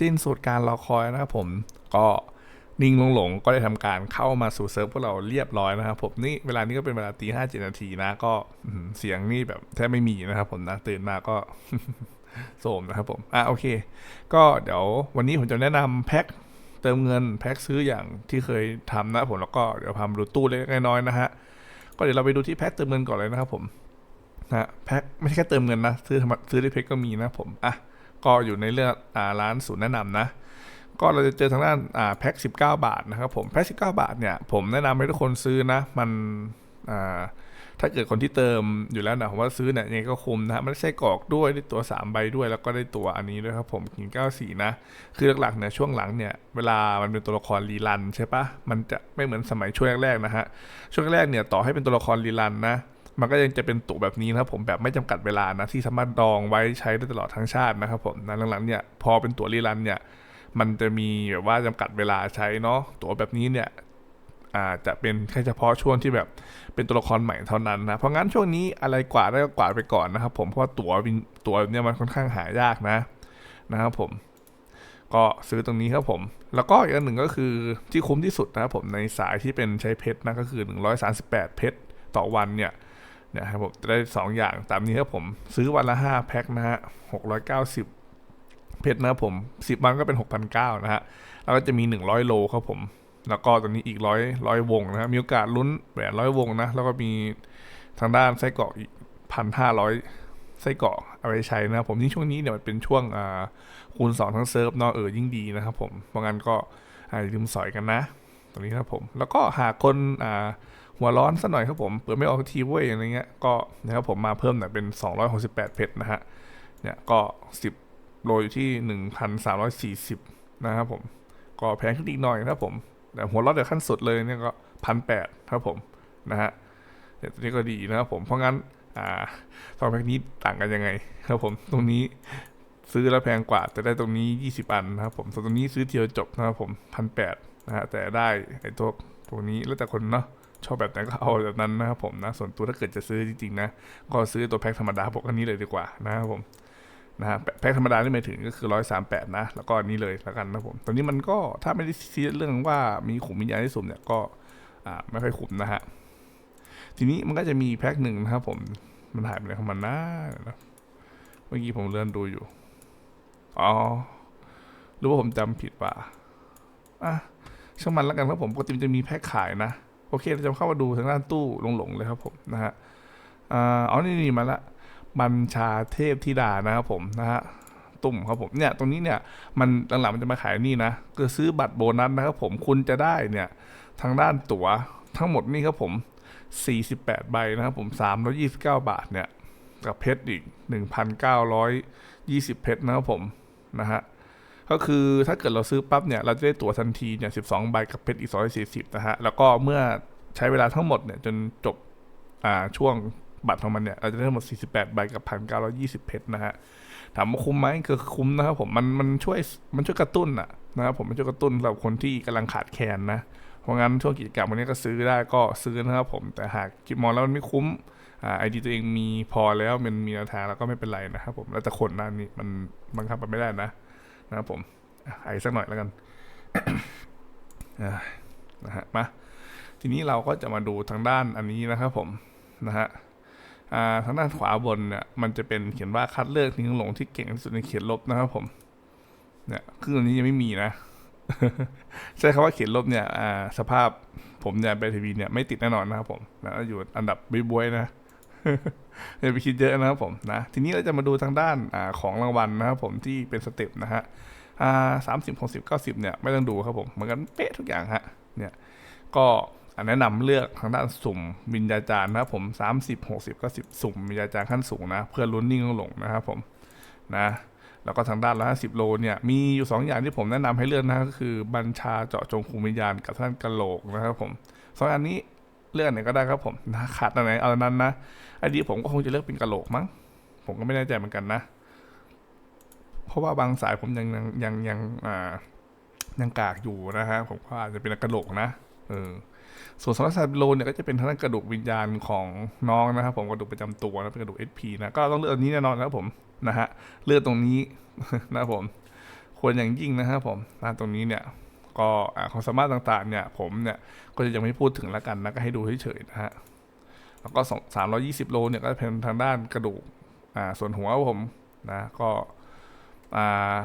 สิ้นสุดการรอคอยนะครับผมก็นิ่งหลงๆก็ได้ทำการเข้ามาสู่เซิร์ฟพวกเราเรียบร้อยนะครับผมนี่เวลานี้ก็เป็นเวลาตีห้าเจ็ดนาทีนะ ก็เสียงนี่แบบแทบไม่มีนะครับผมนะตื่นมาก็โสมนะครับผมอะโอเค ก็เดี๋ยววันนี้ผมจะแนะนำแพ็คเติมเงินแพ็คซื้ออย่างที่เคยทำนะผมแล้วก็เดี๋ยวพามาดูตู้เล็กๆน้อยๆนะฮะก็เดี๋ยวเราไปดูที่แพ็คเติมเงินก่อนเลยนะครับผมนะแพ็คไม่ใช่แค่เติมเงินนะซื้อธรรมซื้อได้เพชรก็มีนะผมอะ ก็อยู่ในเรื่องอร้านศูนย์แนะนำนะ ก็เราจะเจอทางด้านแพ็ค19 บาทนะครับผมแพ็ค19 บาทเนี่ยผมแนะนำให้ทุกคนซื้อนะ มันถ้าเกิดคนที่เติมอยู่แล้วนะผมว่าซื้อเนี่ยยังไงก็คุ้มนะฮะมันได้ไส้กรอกด้วยได้ตัว 3 ใบด้วย แล้วก็ได้ตัวอันนี้ด้วยครับผมกิน94 นะ คือหลักๆเนี่ยช่วงหลังเนี่ยเวลามันเป็นตัวละครรีรันใช่ปะมันจะไม่เหมือนสมัยช่วงแรกๆนะฮะช่วงแรกเนี่ยต่อให้เป็นตัวละครรีรันนะ มันก็ยังจะเป็นตัวแบบนี้นะครับผมแบบไม่จำกัดเวลานะที่สามารถดองไว้ใช้ได้ตลอดทั้งชาตินะครับผมนะหลังๆเนี่ยพอเป็นตั๋วรีรันเนี่ยมันจะมีแบบว่าจำกัดเวลาใช้เนาะตั๋วแบบนี้เนี่ยอาจจะเป็นแค่เฉพาะช่วงที่แบบเป็นตัวละครใหม่เท่านั้นนะเพราะงั้นช่วงนี้อะไรกว่าได้ก็กว่าไปก่อนนะครับผมเพราะว่าตั๋วตั๋วเนี่ยมันค่อนข้างหายากนะนะครับผมก็ซื้อตรงนี้ครับผม แล้วก็อีกอันหนึ่งก็คือที่คุ้มที่สุดนะครับผมในสายที่เป็นใช้เพชรนะก็คือ 138 เพชรต่อวันเนี่ย นี่ยครับผมได้ 2 อย่างตามนี้ครับผมซื้อวันละ 5 แพ็คนะฮะ690เพชรนะครับผม 10 วันก็เป็น 6,900นะฮะแล้วก็จะมี 100 โลครับผม แล้วก็ตัวนี้อีกร้อยร้อยวงนะมีโอกาสลุ้นแหวนร้อยวงนะ แล้วก็มีทางด้านไส้กรอกอีกพันห้าร้อยไส้กรอกเอาไว้ใช้นะครับผมยิ่งช่วงนี้เนี่ยมันเป็นช่วงอ่าคูณสองทั้งเซิร์ฟเนอะเออยิ่งดีนะครับผมเพราะงั้นก็อย่าลืมสอยกันนะตรงนี้ครับผม แล้วก็หากคนอ่า หัวร้อนสักหน่อยครับผมเปิดไม่ออกทีเว้ยอะไรเงี้ยก็นะครับผมมาเพิ่มหน่อยเป็น 268 เพชรนะฮะเนี่ยก็ 10 โลอยู่ที่ 1,340 นะครับผมก็แพงขึ้นอีกหน่อยนะครับผมแต่หัวเรอดเดี๋ยวขั้นสุดเลยเนี่ยก็พันแปดครับผมนะฮะเดี๋ยวตัวนี้ก็ดีนะครับผมเพราะงั้นอ่าสองแพ็คนี้ต่างกันยังไงครับผมตรงนี้ซื้อแล้วแพงกว่าแต่ได้ตรงนี้ 20 อันนะครับผมส่วนตรงนี้ซื้อเทียวจบนะครับผมพันแปดนะฮะแต่ได้ไอ้ตัวตัวนี้แล้วแต่คนเนาะ ชอบแบบไหนก็เอาแบบนั้นนะครับผมนะ ส่วนตัวถ้าเกิดจะซื้อจริงๆนะ ก็ซื้อตัวแพ็คธรรมดาพวกอันนี้เลยดีกว่านะครับผมนะฮะแพ็คธรรมดาที่หมายถึงก็คือร้อยสามแปดนะ แล้วก็อันนี้เลยแล้วกันนะผมตอนนี้มันก็ถ้าไม่ได้ซีเรียสเรื่องว่ามีขุมวิญญาณที่สุ่มเนี่ยก็อ่าไม่ค่อยขุมนะฮะทีนี้มันก็จะมีแพ็คหนึ่งนะครับผมมันหายไปไหนของมันนะเมื่อกี้ผมเลื่อนดูอยู่อ๋อหรือว่าผมจำผิดป่ะอะช่างมันแล้วกันครับผมปกติมันจะมีแพ็คขายนะ โอเค เราจะเข้ามาดูทางด้านตู้หลงๆเลยครับผมนะฮะอ๋อนี่นี่มาละบัญชาเทพธิดานะครับผมนะฮะตุ่มครับผมเนี่ยตรงนี้เนี่ยมันหลังๆมันจะมาขายนี่นะคือซื้อบัตรโบนัสนะครับผมคุณจะได้เนี่ยทางด้านตั๋วทั้งหมดนี่ครับผม 48 ใบนะครับผม329 บาทเนี่ยกับเพชรอีก 1,920 เพชรนะครับผมนะฮะ ก็คือถ้าเกิดเราซื้อปั๊บเนี่ยเราจะได้ตั๋วทันทีเนี่ย12ใบกับเพชรอีก240นะฮะแล้วก็เมื่อใช้เวลาทั้งหมดเนี่ยจนจบอ่าช่วงบัตรของมันเนี่ยเราจะได้ทั้งหมด 48 ใบกับ1,920เพชรนะฮะถามว่าคุ้มไหมคือคุ้มนะครับผมมันมันช่วยมันช่วยกระตุ้นอะนะครับผมมันช่วยกระตุ้นสำหรับคนที่กำลังขาดแคลนนะเพราะงั้นช่วงกิจกรรมวันนี้ก็ซื้อได้ก็ซื้อนะครับผมแต่หากคิดมองแล้วมันไม่คุ้มอ่าไอดีตัวเองมีพอแล้วมันมีแนวทางแล้วก็ไม่เป็นไรนะครับผมแล้วแต่คนนะนี่มันบังคับมันไม่ได้นะ นะครับผมไอสักหน่อยแล้วกันนะฮะมาทีนี้เราก็จะมาดูทางด้านอันนี้นะครับผมนะฮะอ่าทางด้านขวาบนเนี่ยมันจะเป็นเขียนว่าคัดเลือกทิ้งหลงที่เก่งที่สุดในเขียนลบนะครับผมเนี่ยครึ่งอันนี้ยังไม่มีนะ ใช้คำว่าเขียนลบเนี่ยอ่าสภาพผมเนี่ยไปทีวีเนี่ยไม่ติดแน่นอนนะครับผมนะอยู่อันดับบ๊วยๆนะ อย่าไปคิดเยอะนะครับผมนะทีนี้เราจะมาดูทางด้านอของรางวัลนะครับผมที่เป็นสเต็ปนะฮะอ่าสามสิบหกสิบเก้าสิบเนี่ยไม่ต้องดูครับผมเหมือนกันเป๊ะทุกอย่างฮะเนี่ยก็แนะนำเลือกทางด้านสุ่มวิญญาจารย์นะครับผมสามสิบหกสิบเก้าสิบสุ่มวิญญาจารย์ขั้นสูงนะ เพื่อลุ้นนิ่งหลงนะครับผมนะแล้วก็ทางด้านละ50โลเนี่ยมีอยู่ 2 อย่างที่ผมแนะนำให้เลือกนะก็คือบัญชาเจาะจงคุมวิญญาณกับท่านกะโหลกนะครับผมสองอันนี้ เลือกไหนก็ได้ครับผมนะขาดอันไหนเอาอันนั้นนะไอ้ดีผมก็คงจะเลือกเป็นกะโหลกมั้ง ผมก็ไม่แน่ใจเหมือนกันนะ เพราะว่าบางสายผมยังยังยังยังอ่ายังกากอยู่นะฮะผมก็อาจจะเป็นกระโหลกนะเออส่วนสองร้อยสามโลเนี่ยก็จะเป็นทางด้านกระดูกวิญญาณของน้องนะครับผมกระดูกประจำตัวนะเป็นกระดูก SP นะก็ต้องเลือกอันนี้แน่นอนนะครับผมนะฮะเลือกตรงนี้นะครับผมควรอย่างยิ่งนะครับผมตรงนี้เนี่ย ก็ความสามารถต่างๆเนี่ยผมเนี่ยก็จะยังไม่พูดถึงแล้วกันนะก็ให้ดูเฉยๆนะฮะแล้วก็สามร้อยี่สิบโลเนี่ยก็เป็นทางด้านกระดูกอ่าส่วนหัวผมนะก็อ่า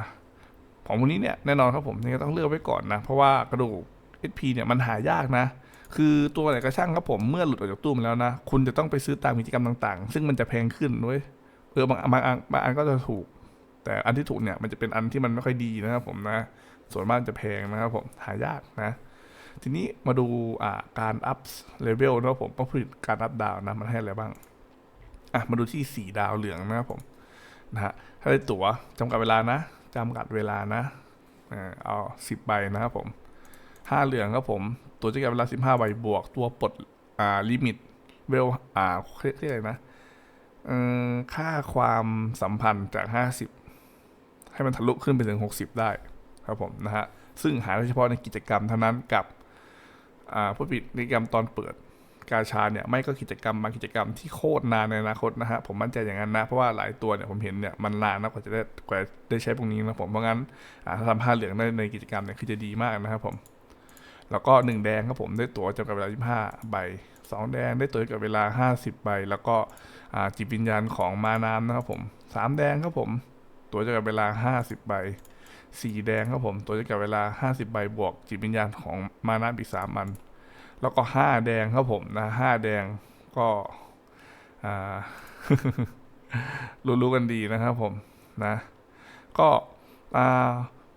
ของวกนี้เนี่ยแน่นอนครับผมนี่ก็ต้องเลือกไว้ก่อนนะ เพราะว่ากระดูก SP เนี่ยมันหายากนะ คือตัวไหนก็ช่างครับผมเมื่อหลุดออกจากตู้มาแล้วนะ คุณจะต้องไปซื้อตามกิจกรรมต่างๆ ซึ่งมันจะแพงขึ้นด้วยเออบางบางอันบางอันก็จะถูก แต่อันที่ถูกเนี่ยมันจะเป็นอันที่มันไม่ค่อยดีนะครับผมนะ ส่วนมากจะแพงนะครับผมหายากนะ ทีนี้มาดูการอัพเลเวลนะครับผมต้องผลิตการอัพดาวนะมันให้อะไรบ้างอะมาดูที่สีดาวเหลืองนะครับผมนะฮะถ้าได้ตั๋วจำกัดเวลานะจำกัดเวลานะเอาสิบใบนะครับผมห้าเหลืองครับผม ตัวจำกัดเวลาสิบห้าใบบวก ตัวปลดอ่าลิมิตเวลอ่าเรียกเรียกอะไรนะเอ่อค่าความสัมพันธ์จากห้าสิบให้มันทะลุขึ้นไปถึงหกสิบได้ ครับผมนะฮะซึ่งหาได้เฉพาะในกิจกรรมเท่านั้นกับผู้ปิดกิจกรรมตอนเปิดกาชาเนี่ยไม่ก็กิจกรรมบางกิจกรรมที่โคตรนานในอนาคตนะฮะผมมั่นใจอย่างนั้นนะ เพราะว่าหลายตัวเนี่ยผมเห็นเนี่ยมันนานนะกว่าจะได้กว่าได้ใช้พวกนี้นะผมเพราะงั้นอ่าถ้าทำผ้าเหลืองได้ในกิจกรรมเนี่ยคือจะดีมากนะครับผม แล้วก็หนึ่งแดงครับผมได้ตั๋วจำกัดเวลา 25 ใบสองแดงได้ตั๋วจำกัดเวลา 50 ใบ แล้วก็จิตวิญญาณของมาน้ำนะครับผมสามแดงครับผมตั๋วจำกัดเวลา 50 ใบ สีแดงครับผม ตัวจะกับเวลา 50 ใบบวก จิตวิญญาณของมานาอีกสามมัน แล้วก็ 5 แดงครับผมนะห้าแดงก็รู้ๆกันดีนะครับผมนะ ก็อ่า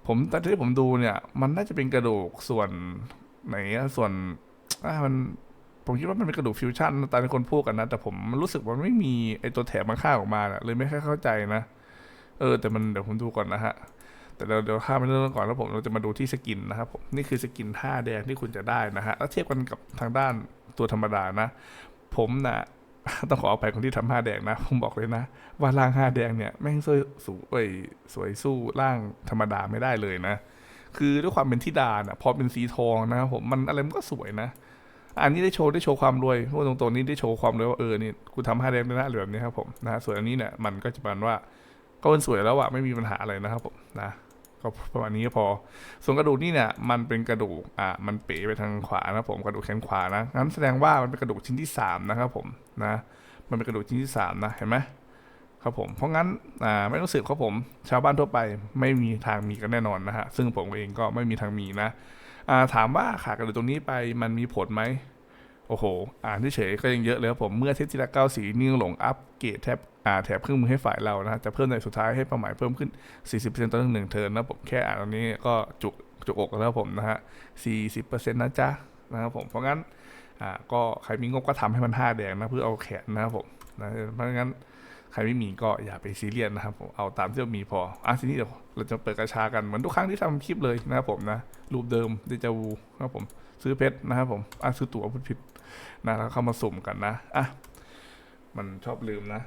ผมแต่ที่ผมดูเนี่ย มันน่าจะเป็นกระดูกส่วนไหนส่วนอ่ามันผมคิดว่ามันเป็นกระดูกฟิวชั่นตามที่คนพูดกันนะ แต่ผมรู้สึกว่ามันไม่มีไอตัวแถบมาข้าออกมาเลยไม่ค่อยเข้าใจนะ เออ แต่มันเดี๋ยวผมดูก่อนนะฮะ แต่เราเดี๋ยวข้ามไปเรื่องก่อนแล้วผมเราจะมาดูที่สกินนะครับผมนี่คือสกินท่าแดงที่คุณจะได้นะฮะแล้วเทียบกันกับทางด้านตัวธรรมดานะ ผมนะต้องขออภัยคนที่ทำห้าแดงนะ ผมบอกเลยนะ ว่าร่างห้าแดงเนี่ยแม่งสวยสูเอ้ยสวยสู้ร่างธรรมดาไม่ได้เลยนะ คือด้วยความเป็นทิดาน่ะพอเป็นสีทองนะครับผมมันอะไรมันก็สวยนะ อันนี้ได้โชว์ได้โชว์ความรวยพูดตรงๆนี้ได้โชว์ความรวยว่าเออนี่กูทำห้าแดงได้นะหรือแบบนี้ครับผมนะส่วนอันนี้เนี่ยมันก็จะประมาณว่าก็มันสวยแล้วอะไม่มีปัญหาอะไรนะครับผมนะ ก็ประมาณนี้ก็พอ ส่วนกระดูกนี่เนี่ยมันเป็นกระดูกอ่ามันเป๋ไปทางขวานะผมกระดูกแขนขวานะงั้นแสดงว่ามันเป็นกระดูกชิ้นที่สามนะครับผมนะมันเป็นกระดูกชิ้นที่สามนะเห็นไหมครับผมเพราะงั้นอ่าไม่ต้องสืบครับผม ชาวบ้านทั่วไปไม่มีทางมีกันแน่นอนนะฮะซึ่งผมเองก็ไม่มีทางมีนะอ่าถามว่าขาดกระดูกตรงนี้ไปมันมีผลไหม โอ้โห อ่านเฉยก็ยังเยอะเลยครับผมเมื่อเทพธิดาเก้าสีนิ่งหลงอัปเกรดแทบอ่าแถบเครื่องมือให้ฝ่ายเรานะจะเพิ่มในสุดท้ายให้เป้าหมายเพิ่มขึ้น 40%ต่อหนึ่งเทิร์นนะผมแค่อ่านตรงนี้ก็จุกจุกอกแล้วครับผมนะฮะ 40%นะจ๊ะนะครับผมเพราะงั้นอ่าก็ใครมีงบก็ทำให้มันห้าแดงนะเพื่อเอาแขนนะครับผมนะเพราะงั้นใครไม่มีก็อย่าไปซีเรียสนะครับผมเอาตามที่เรามีพออะทีนี้เดี๋ยวเราจะเปิดกระชากันเหมือนทุกครั้งที่ทำคลิปเลยนะครับผมนะรูปเดิมเดจาวูนะครับผมซื้อเพชรนะครับผมอะซื้อตั๋วพูดผิด นะแล้วเข้ามาสุ่มกันนะอะมันชอบลืมนะ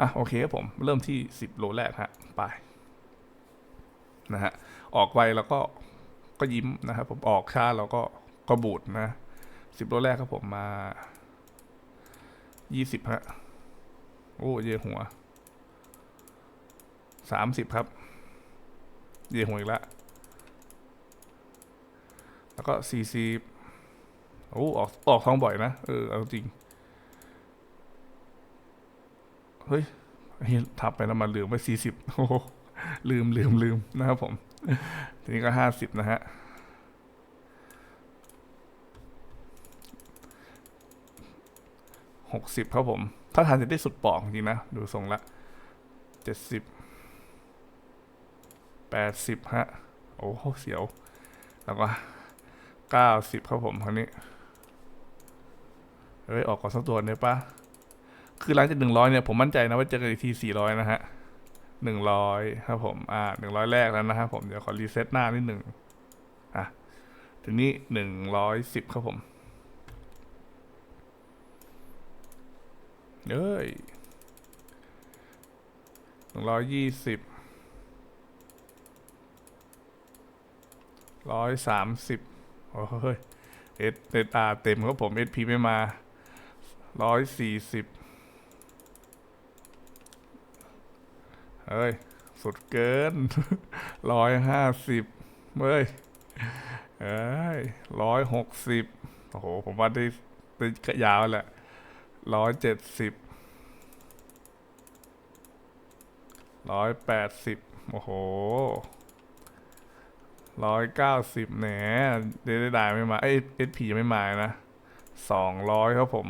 อะโอเคครับผมเริ่มที่สิบโลแรกฮะไปนะฮะออกไวแล้วก็ก็ยิ้มนะครับผมออกช้าแล้วก็ก็บูดนะสิบโลแรกครับผมมายี่สิบฮะโอ้เยหัวสามสิบครับ เยหัวอีกแล้วแล้วก็สี่สิบ โอ้ออกออกทองบ่อยนะ เออ เอาจริง เฮ้ยทับไปแล้วมาลืมไปสี่สิบโอ้ลืมลืมลืมนะครับผม ทีนี้ก็ห้าสิบนะฮะ หกสิบครับผม ถ้าทานจะได้สุดปอกจริงนะ ดูทรงละเจ็ดสิบแปดสิบฮะ โอ้เสียว แล้วก็เก้าสิบครับผมคราวนี้ เฮ้ยออกก่อนสักตัวเนี่ยปะคือหลังจากหนึ่งร้อยเนี่ยผมมั่นใจนะว่าเจอกันอีกทีสี่ร้อยนะฮะหนึ่งร้อยครับผม อ่าหนึ่งร้อยแรกแล้วนะครับผม เดี๋ยวขอรีเซ็ตหน้านิดหนึ่งอะทีนี้หนึ่งร้อยสิบครับผมเอ้ยหนึ่งร้อยยี่สิบร้อยสามสิบโอ้ยเอสเอตาเต็มครับผมเอสพีไม่มา ร้อยสี่สิบเฮ้ย สุดเกินร้อยห้าสิบเฮ้ยเอ้ยร้อยหกสิบโอ้โห ผมว่าได้ได้กยาวแหละร้อยเจ็ดสิบร้อยแปดสิบโอ้โหร้อยเก้าสิบแหนเดได้ได้ไม่มา เอ้เอสพียังไม่มานะสองร้อยครับผม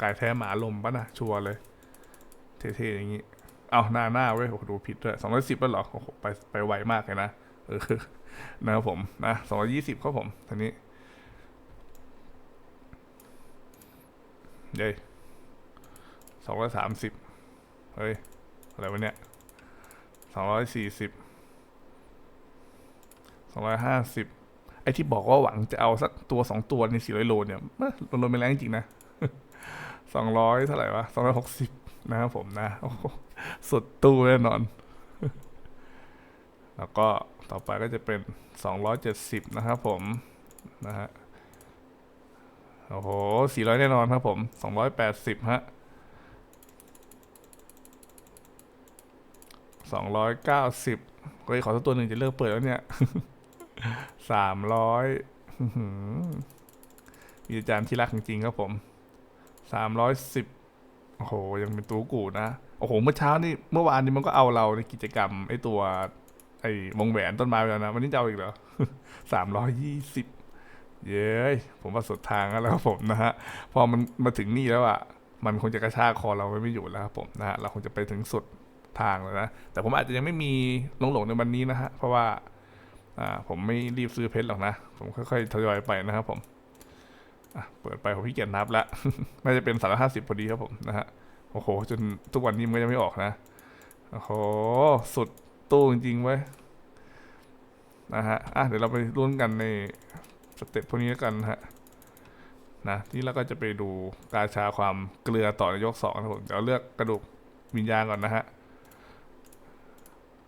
กายแท้หมาลมปะนะชัวร์เลย เท่ๆอย่างงี้ เอาหน้าหน้าเว้ยโอ้โหดูผิดด้วยสองร้อยสิบแล้วหรอโอ้โหไปไปไวมากเลยนะเออนะครับผมนะสองร้อยี่สิบครับผมทีนี้เย้สองร้อยสามสิบเฮ้ย อะไรวะเนี่ยสองร้อยสี่สิบสองร้อยห้าสิบไอที่บอกว่าหวังจะเอาสักตัวสองตัวในสี่ร้อยโลเนี่ยมันลงไปแรงจริงนะ สองร้อยเท่าไหร่วะสองร้อยหกสิบนะครับผมนะโอ้โหสุดตู้แน่นอน แล้วก็ต่อไปก็จะเป็น270นะครับผมนะฮะโอ้โห400แน่นอนครับผม280ฮะ290เฮ้ยขอสักตัวหนึ่งจะเลิกเปิดแล้วเนี่ย300อื้อหือมีอาจารย์ที่รักจริงๆครับผม 310โอ้โห ยังเป็นตัวกูนะ โอ้โห เมื่อเช้านี่ เมื่อวานนี้มันก็เอาเราในกิจกรรมไอตัว ไอ้วงแหวนต้นไม้ไปแล้วนะ วันนี้จะเอาอีกเหรอสามร้อยยี่สิบเย้ย ผมว่าสุดทางแล้วครับผมนะฮะ พอมันมาถึงนี่แล้วอะมันคงจะกระชากคอเราไว้ไม่อยู่แล้วครับผมนะฮะ เราคงจะไปถึงสุดทางแล้วนะ แต่ผมอาจจะยังไม่มีลงหลงในวันนี้นะฮะ เพราะว่า อ่า ผมไม่รีบซื้อเพชรหรอกนะ ผมค่อยๆทยอยไปนะครับผม เปิดไปผมพี่เกียรนับละน่าจะเป็นสามร้อยห้าสิบพอดีครับผมนะฮะโอ้โห จนทุกวันนี้มันก็ยังไม่ออกนะ โอ้โห สุดตู้จริงๆเว้ยนะฮะอะเดี๋ยวเราไปรุ่นกันในสเต็ปพวกนี้กันฮะนะที่เราก็จะไปดูกาชาความเกลือต่อในยกสองนะครับผมเดี๋ยวเลือกกระดูกวิญญาณก่อนนะฮะ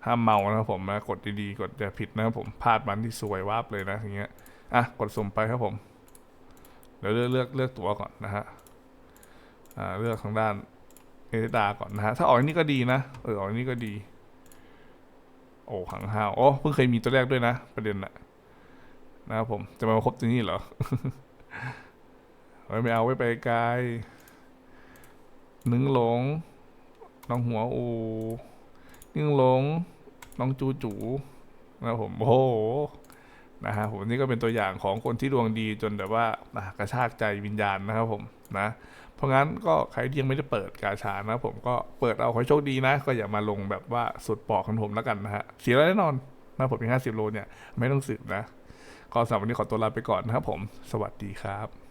ห้ามเมานะครับผมนะกดดีๆ กดอย่าผิดนะครับผมพลาดมันที่สวยวาบเลยนะอย่างเงี้ยอะกดสุ่มไปครับผม เดี๋ยวเลือกเลือกเลือกตัวก่อนนะฮะอ่าเลือกทางด้านเอเดดาก่อนนะฮะถ้าออกอันนี้ก็ดีนะเออออกอันนี้ก็ดี โอ้ขังห้าวโอ้เพิ่งเคยมีตัวแรกด้วยนะ ประเด็นน่ะนะครับผมจะมาครบตัวนี้เหรอไว้ไม่เอาไว้ไปไกลนึ่งหลงน้องหัวอูนึ่งหลงน้องจูจูนะครับผมโอ้โห นะฮะผมนี่ก็เป็นตัวอย่างของคนที่ดวงดีจนแบบว่ากระชากใจวิญญาณนะครับผมนะเพราะงั้นก็ใครที่ยังไม่ได้เปิดกาชานะผมก็เปิดเอาขอโชคดีนะ ก็อย่ามาลงแบบว่าสุดปอกของผมแล้วกันนะฮะเสียแล้วแน่นอนนะผมมีห้าสิบโลเนี่ยไม่ต้องสืบนะก็สำหรับวันนี้ขอตัวลาไปก่อนนะครับผม สวัสดีครับ